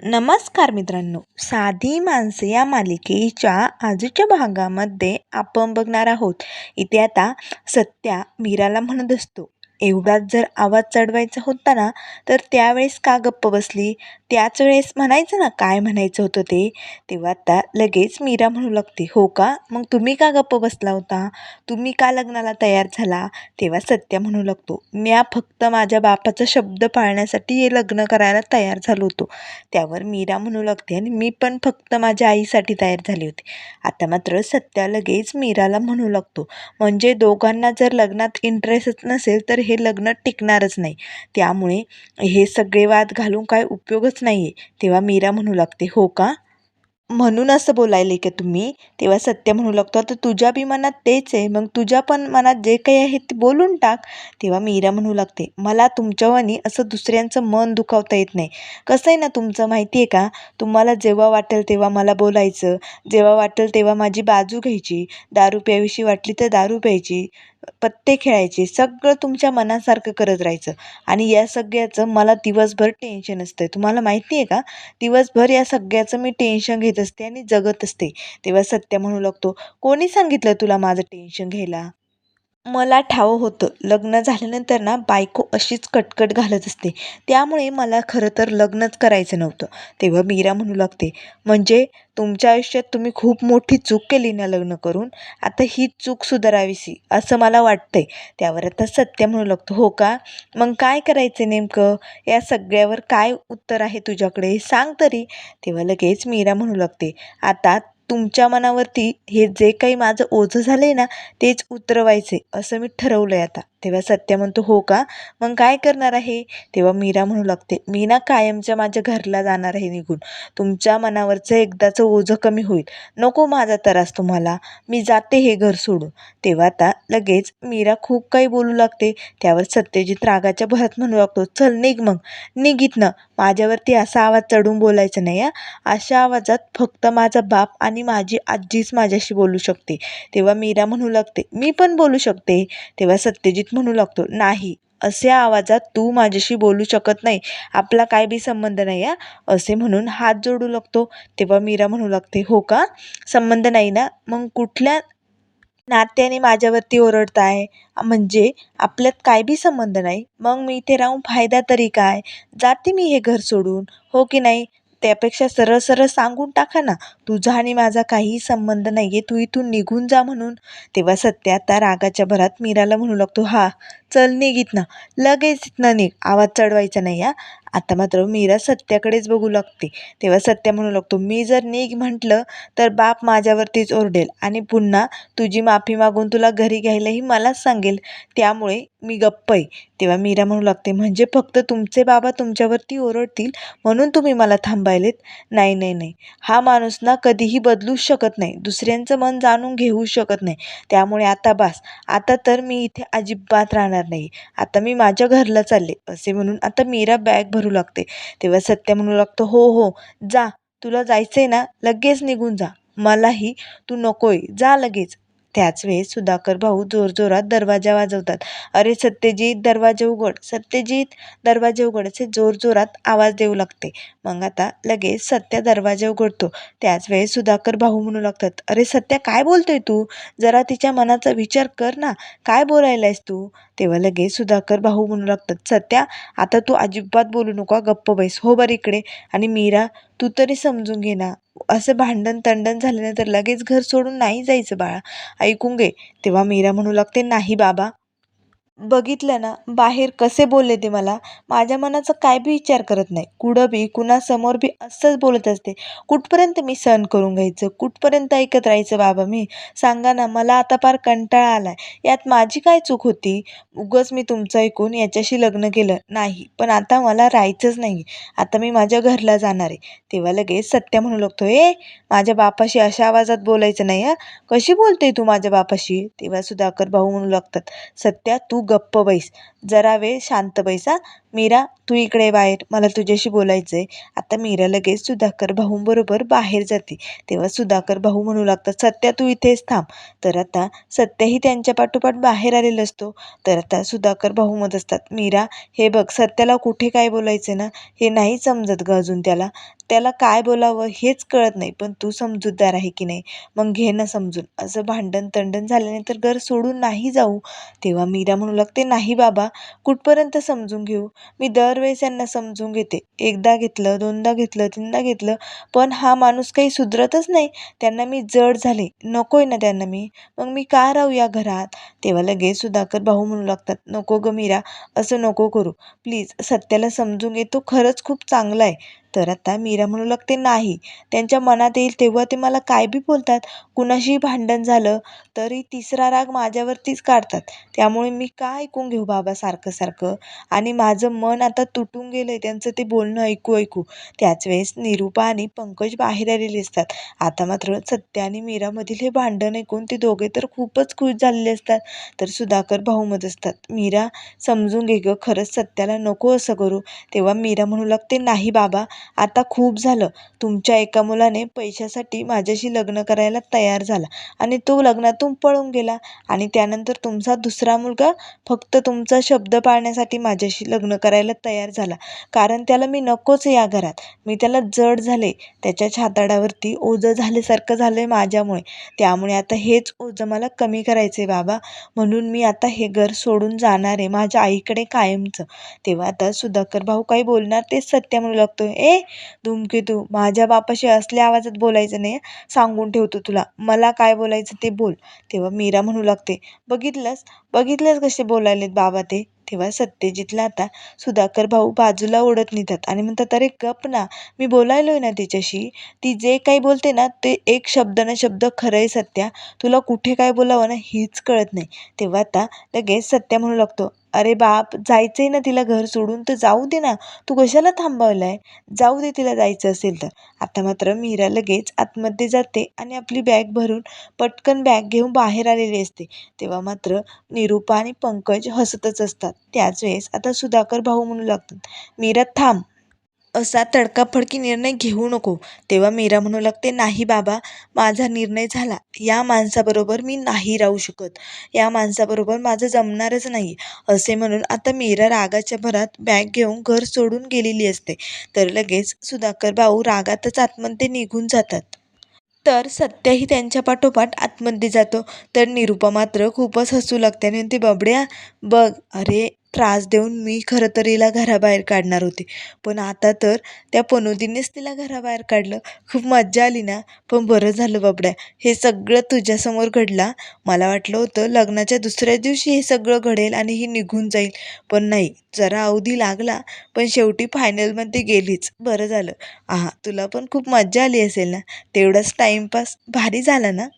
नमस्कार मित्रांनो. साधी माणसे या मालिकेच्या आजच्या भागामध्ये आपण बघणार आहोत. इथे आता सत्या मीराला म्हणत असतो एवढाच जर आवाज चढवायचा होता ना तर त्यावेळेस का गप्प बसली? त्याच वेळेस म्हणायचं ना काय म्हणायचं होतं ते? तेव्हा आता लगेच मीरा म्हणू लागते हो का? मग तुम्ही का गप्प बसला होता? तुम्ही का लग्नाला तयार झाला? तेव्हा सत्या म्हणू लागतो म्या फक्त माझ्या बापाचा शब्द पाळण्यासाठी हे लग्न करायला तयार झालो होतो. त्यावर मीरा म्हणू लागते आणि मी पण फक्त माझ्या आईसाठी तयार झाली होती. आता मात्र सत्या लगेच मीराला म्हणू लागतो म्हणजे दोघांना जर लग्नात इंटरेस्टच नसेल तर हे लग्न टिकणारच नाही. त्यामुळे हे सगळे वाद घालून काय उपयोगच नाही आहे तेव्हा मीरा म्हणू लागते हो का? म्हणून असं बोलायले का तुम्ही? तेव्हा सत्य म्हणू लागतो आता तुझ्या बी मनात तेच आहे. मग तुझ्या पण मनात जे काही आहे ते बोलून टाक. तेव्हा मीरा म्हणू लागते मला तुमच्यावानी असं दुसऱ्यांचं मन दुखावता येत नाही. कसं आहे ना तुमचं माहिती आहे का? तुम्हाला जेव्हा वाटेल तेव्हा मला बोलायचं. जेव्हा वाटेल तेव्हा माझी बाजू घ्यायची. दारू प्याविषयी वाटली तर दारू प्यायची. पत्ते खेळायचे. सगळं तुमच्या मनासारखं करत राहायचं. आणि या सगळ्याचं मला दिवसभर टेन्शन असतं तुम्हाला माहिती आहे का? दिवसभर या सगळ्याचं मी टेन्शन घेत असते आणि जगत असते. तेव्हा सत्य म्हणू लागतो. कोणी सांगितलं तुला माझं टेन्शन घ्यायला? मला ठाव होतं. लग्न झाल्यानंतर ना बायको अशीच कटकट घालत असते. त्यामुळे मला खरं तर लग्नच करायचं नव्हतं. तेव्हा मीरा म्हणू लागते म्हणजे तुमच्या आयुष्यात तुम्ही खूप मोठी चूक केली ना लग्न करून? आता ही चूक सुधारावीशी असं मला वाटतंय. त्यावर आता सत्य म्हणू लागतो हो का? मग काय करायचं नेमकं? या सगळ्यावर काय उत्तर आहे तुझ्याकडे? सांग तरी. तेव्हा लगेच मीरा म्हणू लागते आता तुमच्या मनावरती हे जे काही माझं ओझं झालं आहे ना तेच उतरवायचे असं मी ठरवलं आहे आता. तेव्हा सत्या म्हणतो हो का? मग काय करणार आहे? तेव्हा मीरा म्हणू लागते मी ना कायमच्या माझ्या घरला जाणार आहे निघून. तुमच्या मनावरचं एकदाचं ओझं कमी होईल. नको माझा त्रास तुम्हाला. मी जाते हे घर सोडून. तेव्हा आता लगेच मीरा खूप काही बोलू लागते. त्यावर सत्यजित रागाच्या भरात म्हणू लागतो चल निघ मग. निघित ना माझ्यावरती असा आवाज चढून बोलायचा नाही या अशा आवाजात फक्त माझा बाप आणि माझी आजीच माझ्याशी बोलू शकते. तेव्हा मीरा म्हणू लागते मी पण बोलू शकते. तेव्हा सत्यजित म्हणू लागतो. नाही अशा आवाजात तू माझ्याशी बोलू शकत नाही. आपला काय बी संबंध नाही या असे म्हणून हात जोडू लागतो. तेव्हा मीरा म्हणू लागते हो का? संबंध नाही ना? मग कुठल्या नात्याने माझ्यावरती ओरडताय? म्हणजे आपल्यात काय बी संबंध नाही. मग मी इथे राहून फायदा तरी काय? जाते मी हे घर सोडून. हो की नाही? त्यापेक्षा सरळ सरळ सांगून टाका ना तुझा आणि माझा काहीही संबंध नाही आहे तू इथून निघून जा म्हणून. तेव्हा सत्या आता रागाच्या भरात मीराला म्हणू लागतो हा चल निघ इथनं. लगेच इथनं निघ. आवाज चढवायचा नाही हा. आता मात्र मीरा सत्याकडेच बघू लागते. तेव्हा सत्या म्हणू लागतो मी जर निघ म्हटलं तर बाप माझ्यावरतीच ओरडेल आणि पुन्हा तुझी माफी मागून तुला घरी घ्यायलाही मलाच सांगेल. त्यामुळे मी गप्प आहे. तेव्हा मीरा म्हणू लागते म्हणजे फक्त तुमचे बाबा तुमच्यावरती ओरडतील? म्हणून तुम्ही मला थांबायलेत? नाही नाही नाही. हा माणूस ना कधीही बदलूच शकत नाही. दुसऱ्यांचं मन जाणून घेऊ शकत नाही. त्यामुळे आता बास. आता तर मी इथे अजिबात राहणार नाही. आता मी माझ्या घरला चालले. असे म्हणून आता मीरा बॅग भरू लागते. तेव्हा सत्य म्हणू लागतो हो हो जा. तुला जायचं आहे ना लगेच निघून जा. मलाही तू नकोय. जा लगेच. त्याच वेळेस सुधाकर भाऊ जोरजोरात दरवाजा वाजवतात. अरे सत्यजित दरवाजा उघड. सत्यजित दरवाजा उघड असे जोरजोरात आवाज देऊ लागते. मग आता लगेच सत्या दरवाजा उघडतो. त्याच वेळेस सुधाकर भाऊ म्हणू लागतात अरे सत्या काय बोलतोय तू? जरा तिच्या मनाचा विचार कर ना. काय बोलायलायस तू? तेव्हा लगेच सुधाकर भाऊ म्हणू लागतात सत्या आता तू अजिबात बोलू नको गप्प बैस. हो बरं इकडे. आणि मीरा तू तरी समजून घे ना. असं भांडण तंडण झाल्यानंतर लगेच घर सोडून नाही जायचं बाळा. ऐकून घे. तेव्हा मीरा म्हणू लागते नाही बाबा बघितलं ना बाहेर कसे बोलले ते मला माझ्या मनाचा काय बी विचार करत नाही. कुठं बी कुणासमोर बी असंच बोलत असते. कुठपर्यंत मी सहन करून घ्यायचं? कुठपर्यंत ऐकत राहायचं बाबा मी? सांगा ना मला आता फार कंटाळा आला आहे यात माझी काय चूक होती? उगच मी तुमचं ऐकून याच्याशी लग्न केलं नाही पण आता मला राहायचंच नाही आता मी माझ्या घरला जाणार आहे. तेव्हा लगेच सत्य म्हणू लागतो ए माझ्या बापाशी अशा आवाजात बोलायचं नाही हा? कशी बोलते तू माझ्या बापाशी? तेव्हा सुधाकर भाऊ म्हणू लागतात सत्या तू गप्प बैस. जरा वेळ शांत बैस. हा मीरा तू इकडे बाहेर. मला तुझ्याशी बोलायचं आहे आता मीरा लगेच सुधाकर भाऊंबरोबर बाहेर जाते. तेव्हा सुधाकर भाऊ म्हणू लागतात सत्या तू इथेच थांब. तर आता सत्याही त्यांच्या पाठोपाठ बाहेर आलेला असतो. तर आता सुधाकर भाऊ म्हणत असतात मीरा हे बघ सत्याला कुठे काय बोलायचं ना हे नाही समजत ग अजून त्याला. त्याला काय बोलावं हेच कळत नाही पण तू समजूतदार आहे की नाही? मग घे ना समजून. असं भांडण तंडण झाल्यानंतर घर सोडून नाही जाऊ. तेव्हा मीरा म्हणू लागते नाही बाबा कुठपर्यंत समजून घेऊ? मी दरवेळेस यांना समजून घेते. एकदा घेतलं दोनदा घेतलं तीनदा घेतलं पण हा माणूस काही सुधरतच नाही. त्यांना मी जड झाले. नको आहे ना त्यांना मी. मग मी का राहू या घरात? तेव्हा लगेच सुधाकर भाऊ म्हणू लागतात नको ग मीरा असं नको करू. प्लीज सत्याला समजून घे. तो खरंच खूप चांगला आहे. तर आता मीरा म्हणू लागते नाही त्यांच्या मनात येईल तेव्हा ते मला काय बी बोलतात कुणाशीही भांडण झालं तरी तिसरा राग माझ्यावरतीच काढतात. त्यामुळे मी का ऐकून घेऊ बाबा सारखं सारखं? आणि माझं मन आता तुटून गेलं आहे त्यांचं ते बोलणं ऐकू ऐकू. त्याच वेळेस निरूपा आणि पंकज बाहेर आलेले असतात. आता मात्र सत्या आणि मीरामधील हे भांडण ऐकून ते दोघे तर खूपच खुश झालेले असतात. तर सुधाकर भाऊमत असतात. मीरा समजून घे गं खरंच सत्याला नको असं करू. तेव्हा मीरा म्हणू लागते नाही बाबा आता खूप झालं. तुमच्या एका मुलाने पैशासाठी माझ्याशी लग्न करायला तयार झाला आणि तो लग्नातून पळून गेला आणि त्यानंतर तुमचा दुसरा मुलगा फक्त तुमचा शब्द पाळण्यासाठी माझ्याशी लग्न करायला तयार झाला. कारण त्याला मी नकोच या घरात. मी त्याला जड झाले. त्याच्या छाताडावरती ओझं झाल्यासारखं झालं आहे माझ्यामुळे. त्यामुळे आता हेच ओझं मला कमी करायचं आहे बाबा. म्हणून मी आता हे घर सोडून जाणार आहे. माझ्या आईकडे कायमचं. तेव्हा आता सुधाकर भाऊ काही बोलणार तेच सत्य म्हणू लागतो ए धूमकेतू माझ्या बापाशी असल्या आवाजात बोलायचं नाही सांगून ठेवतो तुला. मला काय बोलायचं ते बोल. तेव्हा मीरा म्हणू लागते बघितलंस? बघितलंस कसे बोलायलेत बाबा ते? तेव्हा सत्यजितला आता सुधाकर भाऊ बाजूला ओढत नेतात आणि म्हणतात अरे गप ना मी बोलायलोय ना तिच्याशी. ती जे काही बोलते ना ते एक शब्द ना शब्द खरं आहे सत्या. तुला कुठे काय बोलावं ना हीच कळत नाही. तेव्हा आता लगेच सत्या म्हणू लागतो अरे बाप जायचं आहे ना तिला घर सोडून तर जाऊ दे ना. तू कशाला थांबवलं आहे जाऊ दे तिला जायचं असेल तर. आता मात्र मीरा लगेच आतमध्ये जाते आणि आपली बॅग भरून पटकन बॅग घेऊन बाहेर आलेली असते. तेव्हा मात्र निरूपा आणि पंकज हसतच असतात. त्याच वेळेस आता सुधाकर भाऊ म्हणू लागतात. मीरा थांब. असा तडकाफडकी निर्णय घेऊ नको. तेव्हा मीरा म्हणू लागते नाही बाबा माझा निर्णय झाला. या माणसाबरोबर मी नाही राहू शकत. या माणसाबरोबर माझं जमणारच नाही. असे म्हणून आता मीरा रागाच्या भरात बॅग घेऊन घर सोडून गेलेली असते. तर लगेच सुधाकर भाऊ रागातच आतमध्ये निघून जातात. तर सत्याही त्यांच्या पाठोपाठ आतमध्ये जातो. तर निरूपा मात्र खूपच हसू लागते आणि ते बबड्या बघ अरे त्रास देऊन मी खरं तर हिला घराबाहेर काढणार होते. पण आता तर त्या पनोतीनेच तिला घराबाहेर काढलं. खूप मज्जा आली ना? पण बरं झालं बाबड्या. हे सगळं तुझ्यासमोर घडला. मला वाटलं होतं लग्नाच्या दुसऱ्या दिवशी हे सगळं घडेल आणि ही निघून जाईल. पण नाही. जरा अवधी लागला. पण शेवटी फायनलमध्ये गेलीच. बरं झालं. आहा तुला पण खूप मज्जा आली असेल ना? तेवढाच टाईमपास भारी झाला ना?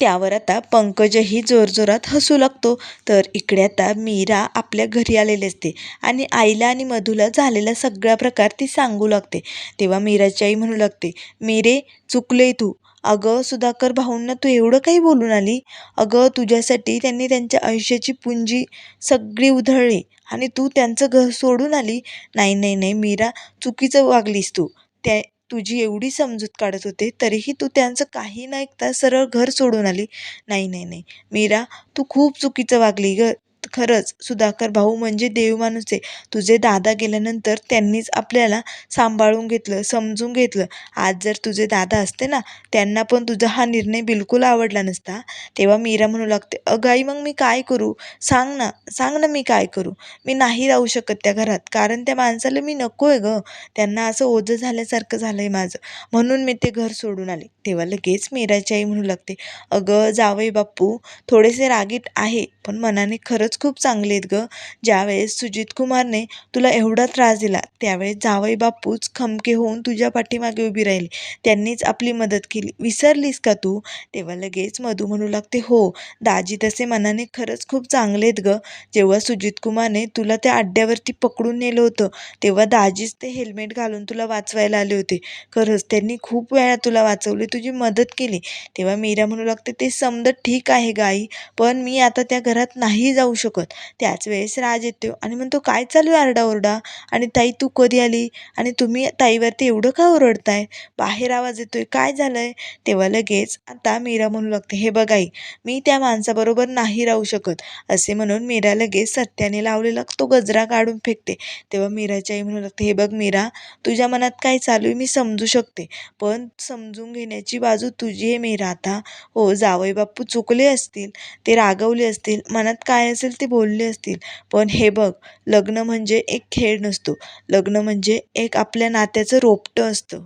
त्यावर आता पंकजही जोरजोरात हसू लागतो. तर इकडे आता मीरा आपल्या घरी आलेली असते आणि आईला आणि मधूला झालेला सगळा प्रकार ती सांगू लागते. तेव्हा मीराची आई म्हणू लागते मीरे चुकले तू. अगं सुधाकर भाऊंना तू एवढं काही बोलून आली? अगं तुझ्यासाठी त्यांनी त्यांच्या आयुष्याची पुंजी सगळी उधळली आणि तू त्यांचं घर सोडून आली? नाही नाही नाही मीरा चुकीचं वागलीस तू. त्या तुझी एवढी समजूत काढत होते तरीही तू त्यांचं काही न ऐकता सरळ घर सोडून आली. नाही नाही नाही. मीरा तू खूप चुकीचं वागली ग. खरंच सुधाकर भाऊ म्हणजे देव माणूस आहे. तुझे दादा गेल्यानंतर त्यांनीच आपल्याला सांभाळून घेतलं समजून घेतलं. आज जर तुझे दादा असते ना त्यांना पण तुझा हा निर्णय बिलकुल आवडला नसता. तेव्हा मीरा म्हणू लागते अगं आई मग मी काय करू? सांग ना सांग ना मी काय करू? मी नाही राहू शकत त्या घरात कारण त्या माणसाला मी नको आहे गं. त्यांना असं ओझं झाल्यासारखं झालं आहे माझं. म्हणून मी ते घर सोडून आले. तेव्हा लगेच मीराची आई म्हणू लागते अगं जावई बाप्पू थोडेसे रागीट आहे पण मनाने खरंच खूप चांगले आहेत गं. ज्यावेळेस सुजित कुमारने तुला एवढा त्रास दिला त्यावेळेस जावई बापूच खमके होऊन तुझ्या पाठीमागे उभी राहिली. त्यांनीच आपली मदत केली. विसरलीस का तू? तेव्हा लगेच मधू म्हणू लागते हो दाजी तसे मनाने खरंच खूप चांगले आहेत गं. जेव्हा सुजित कुमारने तुला त्या अड्ड्यावरती पकडून नेलं होतं तेव्हा दाजीच ते हेल्मेट घालून तुला वाचवायला आले होते. खरंच त्यांनी खूप वेळा तुला वाचवले तुझी मदत केली. तेव्हा मीरा म्हणू लागते ते समजत ठीक आहे गाई पण मी आता त्या घरात नाही जाऊ शकत. शकत. त्याच वेळेस राज येतो आणि म्हणतो काय चालू आहे आरडाओरडा? आणि ताई तू कधी आली? आणि तुम्ही ताईवरती एवढं का ओरडताय? बाहेर आवाज येतो आहे काय झालं आहे तेव्हा लगेच आता मीरा म्हणू लागते हे बघ आई मी त्या माणसाबरोबर नाही राहू शकत. असे म्हणून मीरा लगेच सत्याने लावलेला तो गजरा काढून फेकते. तेव्हा मीराची आई म्हणू लागते हे बघ मीरा तुझ्या मनात काय चालू आहे मी समजू शकते. पण समजून घेण्याची बाजू तुझी आहे मीरा. आता हो जावई बाप्पू चुकले असतील ते रागवले असतील मनात काय असेल ते बोलले असतील. पण हे बघ लग्न म्हणजे एक खेळ नसतो. लग्न म्हणजे एक आपल्या नात्याचं रोपटं असतं.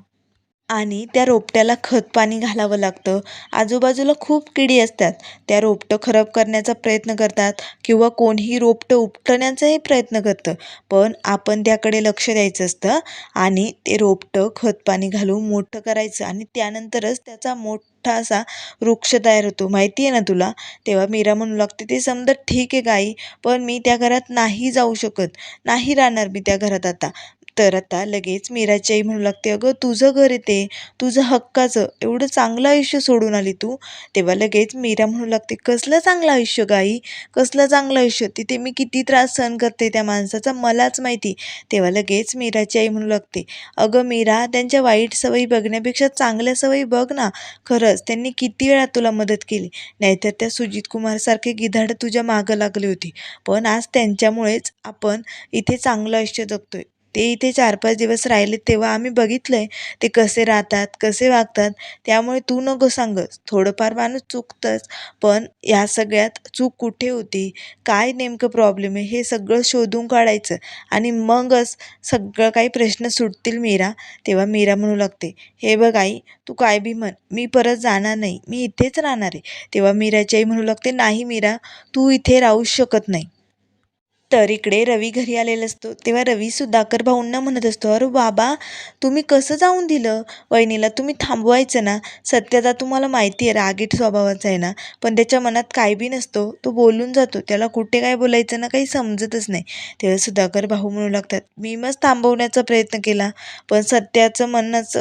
आणि त्या रोपट्याला खत पाणी घालावं लागतं. आजूबाजूला खूप किडी असतात. त्या रोपटं खराब करण्याचा प्रयत्न करतात किंवा कोणीही रोपटं उपटण्याचाही प्रयत्न करतं. पण आपण त्याकडे लक्ष द्यायचं असतं आणि ते रोपटं खत पाणी घालून मोठं करायचं आणि त्यानंतरच त्याचा मोठ असा वृक्ष तयार होतो. माहिती आहे ना तुला? तेव्हा मीरा म्हणू लागते ते समजा ठीक आहे गाई पण मी त्या घरात नाही जाऊ शकत. नाही राहणार मी त्या घरात आता. तर आता लगेच मीराची आई म्हणू लागते अगं तुझं घर येते तुझं हक्काचं. एवढं चांगलं आयुष्य सोडून आली तू. तेव्हा लगेच मीरा म्हणू लागते कसलं चांगलं आयुष्य गाई कसलं चांगलं आयुष्य? तिथे मी किती त्रास सहन करते त्या माणसाचा मलाच माहिती. तेव्हा लगेच मीराची आई म्हणू लागते अगं मीरा त्यांच्या वाईट सवयी बघण्यापेक्षा चांगल्या सवयी बघ ना. खरंच त्यांनी किती वेळा तुला मदत केली. नाहीतर त्या सुजित कुमारसारखे गिधाड तुझ्या मागं लागली होती. पण आज त्यांच्यामुळेच आपण इथे चांगलं आयुष्य जगतोय. ते इथे चार पाच दिवस राहिले तेव्हा आम्ही बघितलं आहे ते कसे राहतात कसे वागतात त्यामुळे तू नको सांगस थोडंफार माणूस चुकतंच पण या सगळ्यात चूक कुठे होती? काय नेमकं प्रॉब्लेम आहे? हे सगळं शोधून काढायचं. आणि मगच सगळं काही प्रश्न सुटतील मीरा. तेव्हा मीरा म्हणू लागते हे बघ आई तू काय बी म्हण. मी परत जाणार नाही. मी इथेच राहणार आहे. तेव्हा मीराची आई म्हणू लागते नाही मीरा तू इथे राहूच शकत नाही. तर इकडे रवी घरी आलेला असतो. तेव्हा रवी सुधाकर भाऊंना म्हणत असतो अरे बाबा तुम्ही कसं जाऊन दिलं? वहिनीला तुम्ही थांबवायचं ना. सत्याचा तुम्हाला माहिती आहे रागीट स्वभावाचा आहे ना. पण त्याच्या मनात काय बी नसतो. तो बोलून जातो. त्याला कुठे काय बोलायचं ना काही समजतच नाही. तेव्हा सुधाकर भाऊ म्हणू लागतात मी मग थांबवण्याचा प्रयत्न केला. पण सत्याचं म्हणणंच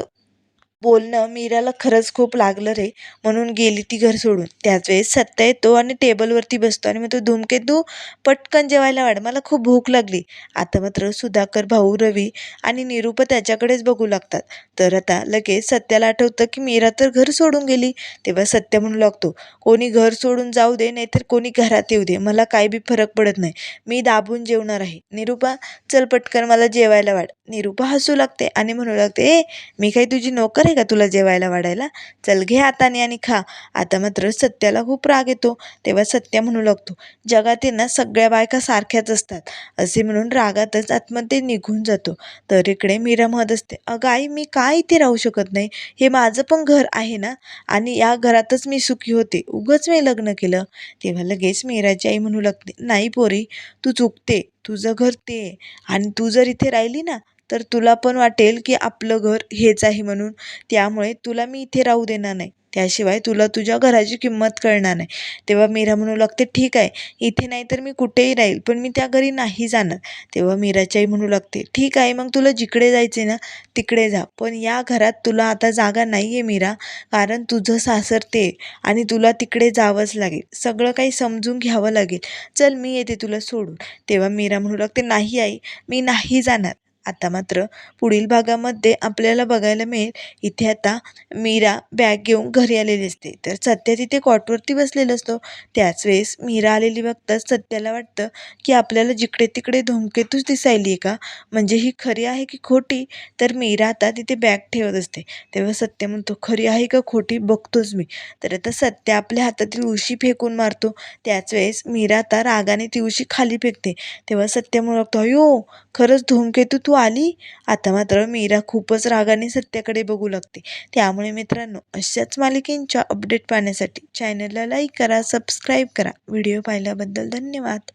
बोलणं मीराला खरंच खूप लागलं रे. म्हणून गेली ती घर सोडून. त्याच वेळेस सत्या येतो आणि टेबलवरती बसतो आणि मग तो धूमकेतू पटकन जेवायला वाढ. मला खूप भूक लागली. आता मात्र सुधाकर भाऊ रवी आणि निरूप त्याच्याकडेच बघू लागतात. तर आता लगेच सत्याला आठवतं की मीरा तर घर सोडून गेली. तेव्हा सत्य म्हणू लागतो कोणी घर सोडून जाऊ दे नाहीतर कोणी घरात येऊ दे. मला काय बी फरक पडत नाही. मी दाबून जेवणार आहे. निरूपा चल पटकन मला जेवायला वाढ. निरूपा हसू लागते आणि म्हणू लागते ए मी काही तुझी नोकर आहे का तुला जेवायला वाढायला? चल घे हाताने आणि खा. आता मात्र सत्याला खूप राग येतो. तेव्हा सत्या म्हणू लागतो जगातील ना सगळ्या बायका सारख्याच असतात. असे म्हणून रागातच आतमध्ये निघून जातो. तर इकडे मीरा म्हणत असते अगं आई मी काय इथे राहू शकत नाही? हे माझं पण घर आहे ना? आणि या घरातच मी सुखी होते. उगच मी लग्न केलं. तेव्हा लगेच मीराची आई म्हणू लागते नाही पोरी तू चुकते. तुझं घर ते आहे. आणि तू जर इथे राहिली ना तर तुला पण वाटेल की आपलं घर हेच आहे म्हणून. त्यामुळे तुला मी इथे राहू देणार नाही. त्याशिवाय तुला तुझ्या घराची किंमत कळणार नाही. तेव्हा मीरा म्हणू लागते ठीक आहे इथे नाही तर मी कुठेही राहील पण मी त्या घरी नाही जाणार. तेव्हा मीराची आई म्हणू लागते ठीक आहे मग तुला जिकडे जायचे ना तिकडे जा. पण या घरात तुला आता जागा नाही आहे मीरा कारण तुझं सासर ते आणि तुला तिकडे जावंच लागेल. सगळं काही समजून घ्यावं लागेल. चल मी येते तुला सोडून. तेव्हा मीरा म्हणू लागते नाही आई मी नाही जाणार. आता मात्र पुढील भागामध्ये आपल्याला बघायला मिळेल. इथे आता मीरा बॅग घेऊन घरी आलेली असते. तर सत्या तिथे कॉटवरती बसलेला असतो. त्याच वेळेस मीरा आलेली बघताच सत्याला वाटतं की आपल्याला जिकडे तिकडे धूमकेतूच दिसायली आहे का? म्हणजे ही खरी आहे की खोटी? तर मीरा आता तिथे बॅग ठेवत असते. तेव्हा सत्य म्हणतो खरी आहे का खोटी? बघतोच मी. तर आता सत्य आपल्या हातातील उशी फेकून मारतो. त्याच वेळेस मीरा आता रागाने ती उशी खाली फेकते. तेव्हा सत्य म्हणू लागतो अयो खरंच धूमकेतू तू आली. आता मात्र मीरा खूपच रागाने सत्याकडे बघू लागते. त्यामुळे मित्रांनो अशाच मालिकेंच्या अपडेट पाहण्यासाठी चॅनलला लाईक करा सबस्क्राईब करा. व्हिडिओ पाहिल्याबद्दल धन्यवाद.